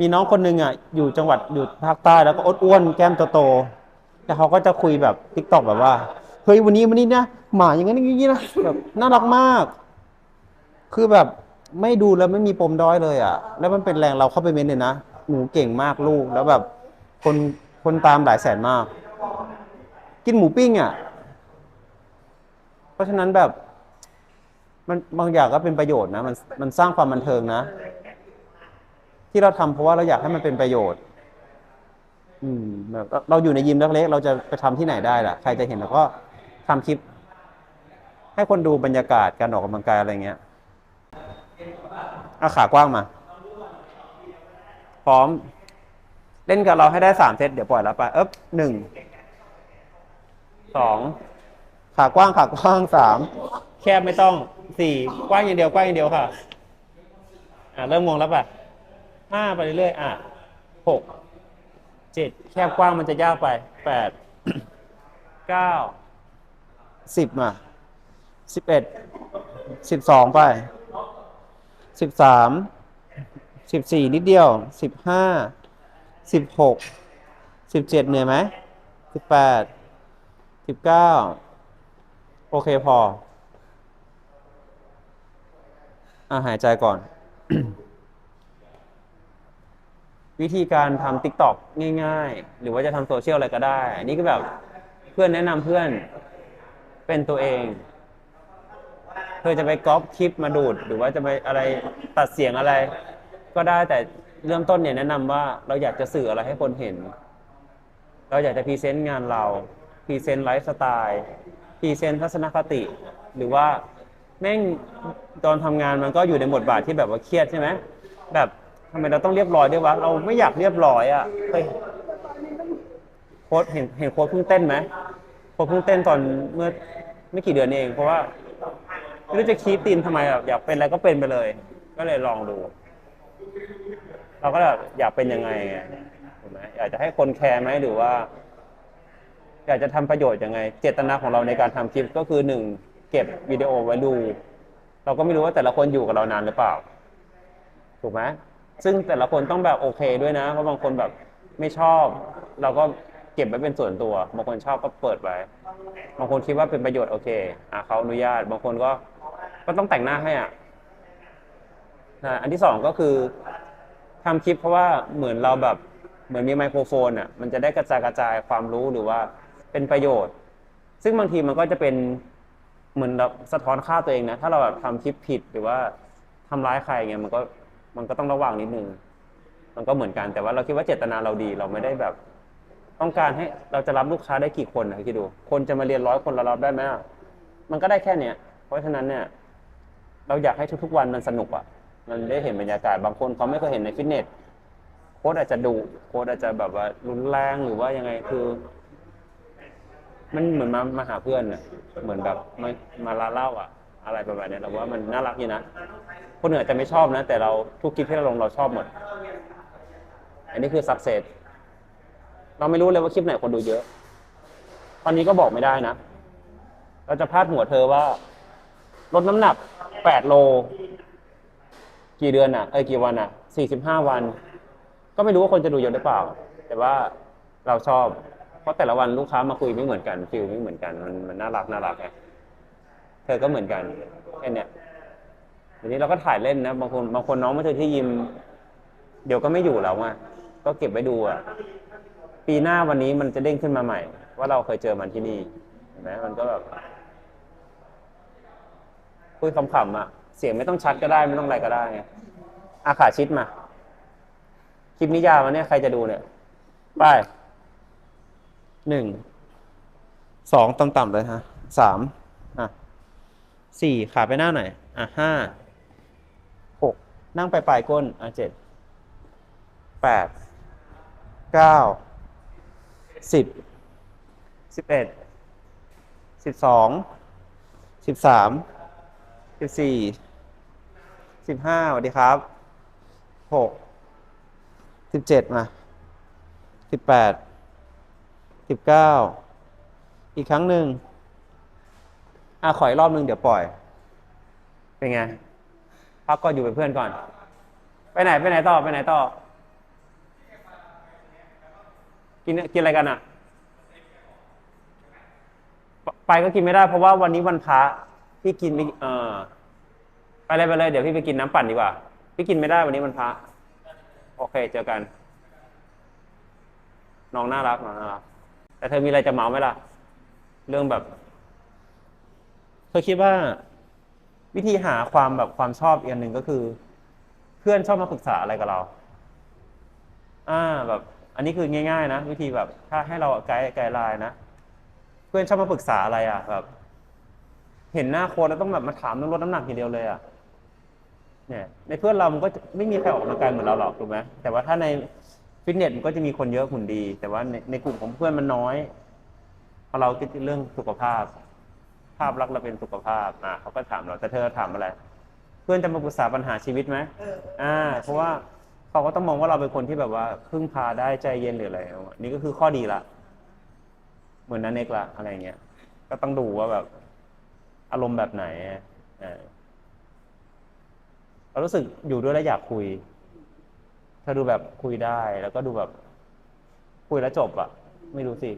มีน้องคนหนึ่งอะอยู่จังหวัดอยู่ภาคใต้แล้วก็อ้วนๆแก้มโตๆแต่เขาก็จะคุยแบบทิกตอกแบบว่าเฮ้ยวันนี้วันนี้นะหมาอย่างนั้นอย่างนี้นะแบบน่ารักมาก คือแบบไม่ดูแล้วไม่มีปมด้อยเลยอะ แล้วมันเป็นแรงเราเข้าไปเม้นเลยนะหนูเก่งมากลูกแล้วแบบคนคนตามหลายแสนมาก กินหมูปิ้งอะ เพราะฉะนั้นแบบ มันบางอย่างก็เป็นประโยชน์นะ มันมันสร้างความบันเทิงนะ ที่เราทำเพราะว่าเราอยากให้มันเป็นประโยชน์ อืมแบบเราอยู่ในยิมเล็กๆเราจะไปทำที่ไหนได้ล่ะ ใครจะเห็นเราก็ทำคลิป ให้คนดูบรรยากาศการออกกำลังกายอะไรเงี้ยอาขากว้างมา พร้อม เล่นกับเราให้ได้สามเซตเดี๋ยวปล่อยแล้วไปเอ๊บหนึ่งสองขากว้างขากว้างสามแคบไม่ต้องสี่กว้างอย่างเดียวกว้างอย่างเดียวค่ะ อ่าเริ่มงงแล้วป่ะ ห้าไปเรื่อยๆอะหกเจ็ดแคบกว้างมันจะยากไปแปดเก้าสิบมาสิบเอ็ดสิบสองไปสิบสามสิบสี่นิดเดียวสิบห้าสิบหกสิบเจ็ดเหนื่อยไหมสิบแปดสิบเก้าโอเคพอ อะหายใจก่อน วิธีการทำ t ิ k t o k ง่าย ๆ หรือว่าจะทำโซเชียลอะไรก็ได้ อันนี้ก็แบบเพื่อนแนะนำเพื่อนเป็นตัวเอง เธอจะไปก๊อปคลิปมาดูด หรือว่าจะไปอะไรตัดเสียงอะไร ก็ได้แต่เริ่มต้นเนี่ยแนะนำว่าเราอยากจะสื่ออะไรให้คนเห็น เราอยากจะพรีเซนต์งานเราพรีเซนต์ไลฟ์สไตล์พรีเซนต์ทัศนคติ หรือว่าแม่งตอนทำงานมันก็อยู่ในบทบาทที่แบบว่าเครียดใช่ไหมแบบ ทำไมเราต้องเรียบร้อยด้วยวะ เราไม่อยากเรียบร้อยอะเคยโค้ดเห็นเห็นโค้ดเพิ่งเต้นไหมโค้ดเพิ่งเต้นตอนเมื่อไม่กี่เดือนเอง เพราะว่าไม่รู้จะคีบตีนทำไมแบบอยากเป็นอะไรก็เป็นไปเลย ก็เลยลองดู เราก็แบบอยากเป็นยังไงไงถูกไหมอยากจะให้คนแคร์ไหมหรือว่า อยากจะทำประโยชน์ยังไง เจตนาของเราในการทำคลิปก็คือหนึ่งเก็บวิดีโอไว้ดู เราก็ไม่รู้ว่าแต่ละคนอยู่กับเรานานหรือเปล่า ถูกไหม ซึ่งแต่ละคนต้องแบบโอเคด้วยนะ เพราะบางคนแบบไม่ชอบ เราก็เก็บไว้เป็นส่วนตัว บางคนชอบก็เปิดไว้ บางคนคิดว่าเป็นประโยชน์โอเคอะเขาอนุญาต บางคนก็ก็ต้องแต่งหน้าให้อะนะอันที่สองก็คือทำคลิปเพราะว่าเหมือนเราแบบเหมือนมีไมโครโฟนอะมันจะได้กระจายกระจายความรู้หรือว่าเป็นประโยชน์ ซึ่งบางทีมันก็จะเป็นเหมือนแบบสะท้อนค่าตัวเองนะ ถ้าเราแบบทำคลิปผิดหรือว่าทำร้ายใครเงี้ยมันก็ มันก็ต้องระวังนิดนึง มันก็เหมือนกันแต่ว่าเราคิดว่าเจตนาเราดี เราไม่ได้แบบ ต้องการให้เราจะรับลูกค้าได้กี่คนนะคิดดู คนจะมาเรียนร้อยคนเรารับได้ไหมมันก็ได้แค่เนี้ยเพราะฉะนั้นเนี่ย เราอยากให้ทุกๆวันมันสนุกอะ มันได้เห็นบรรยากาศบางคนเขาไม่เคยเห็นในฟิตเนสโค้ดอาจจะดุโค้ดอาจจะแบบว่ารุนแรงหรือว่ายังไงคือ มันเหมือนมามาหาเพื่อนอะเหมือนแบบมามาลาเล่าอะ อะไรประมาณเนี้ยเราว่ามันน่ารักอยู่นะคนอื่นอาจจะไม่ชอบนะ แต่เราทุกคลิปที่เราลงเราชอบหมด อันนี้คือสักเซสเราไม่รู้เลยว่าคลิปไหนคนดูเยอะ ตอนนี้ก็บอกไม่ได้นะ เราจะพาดหัวเธอว่า ลดน้ำหนักแปดโล กี่เดือนอะ เอ้ยกี่วันอะสี่สิบห้าวัน ก็ไม่รู้ว่าคนจะดูเยอะหรือเปล่า แต่ว่าเราชอบ เพราะแต่ละวันลูกค้ามาคุยไม่เหมือนกันฟิลไม่เหมือนกัน มันมันน่ารักน่ารักไง ธอก็เหมือนกันแค่เนี้ยทีนี้เราก็ถ่ายเล่นนะบางคนบางคนน้องมาเจอที่ยิม เดี๋ยวก็ไม่อยู่แล้วไงก็เก็บไว้ดูอะ ปีหน้าวันนี้มันจะเด้งขึ้นมาใหม่ ว่าเราเคยเจอมันที่นี่เห็นไหมมันก็แบบคุยขำๆอะ เสียงไม่ต้องชัดก็ได้ไม่ต้องอะไรก็ได้ไงอาขาชิดมา คลิปนี้ยาววันเนี้ใครจะดูเนี่ยไปหนึ่งสองต่ำๆเลยฮะสาม สี่ขาไปหน้าหน่อยอะห้าหกนั่งไปปลายก้นอะเจ็ดแปดเก้าสิบสิบเอ็ดสิบสองสิบสามสิบสี่สิบห้าสวัสดีครับหกสิบเจ็ดมาสิบแปดสิบเก้าอีกครั้งหนึ่ง อะขออีกรอบหนึ่งเดี๋ยวปล่อย เป็นไง พักก่อนอยู่เป็นเพื่อนก่อน ไปไหนไปไหนต่อไปไหนต่อ กินกินอะไรกันอะ ไปก็กินไม่ได้เพราะว่าวันนี้วันพระพี่กินไม่เออไปเลยไปเลยเดี๋ยวพี่ไปกินน้ำปั่นดีกว่า พี่กินไม่ได้วันนี้วันพระโอเค เจอกัน น้องน่ารักน้องน่ารัก แต่เธอมีอะไรจะเมาไหมล่ะ เรื่องแบบ เธอคิดว่าวิธีหาความแบบความชอบอีกอันหนึ่งก็คือ เพื่อนชอบมาปรึกษาอะไรกับเรา อ่าแบบ อันนี้คือง่าย ๆ นะวิธีแบบถ้าให้เราไกด์ไกด์ไลน์นะเพื่อนชอบมาปรึกษาอะไรอะแบบ เห็นหน้าโค้ชแล้วต้องแบบมาถามเรื่องลดน้ำหนักทีเดียวเลยอะเนี่ย ในเพื่อนเรามันก็ไม่มีใครออกกำลังกายเหมือนเราหรอกถูกไหมแต่ว่าถ้าในฟิตเนสมันก็จะมีคนเยอะหุ่นดี แต่ว่าในในกลุ่มของเพื่อนมันน้อยพอเราคิดเรื่องสุขภาพ ภาพลักษณ์เราเป็นสุขภาพอ่าเขาก็ถามเราแต่เธอถามอะไร เพื่อนจะมาปรึกษาปัญหาชีวิตไหมเอออ่า เพราะว่าเขาก็ต้องมองว่าเราเป็นคนที่แบบว่าพึ่งพาได้ใจเย็นหรืออะไรนี่ก็คือข้อดีละเหมือนนันเน็กละอะไรเงี้ยก็ต้องดูว่าแบบ อารมณ์แบบไหนเออเรารู้สึกอยู่ด้วยแล้วอยากคุยเธอดูแบบคุยได้แล้วก็ดูแบบ คุยแล้วจบอะไม่รู้สิ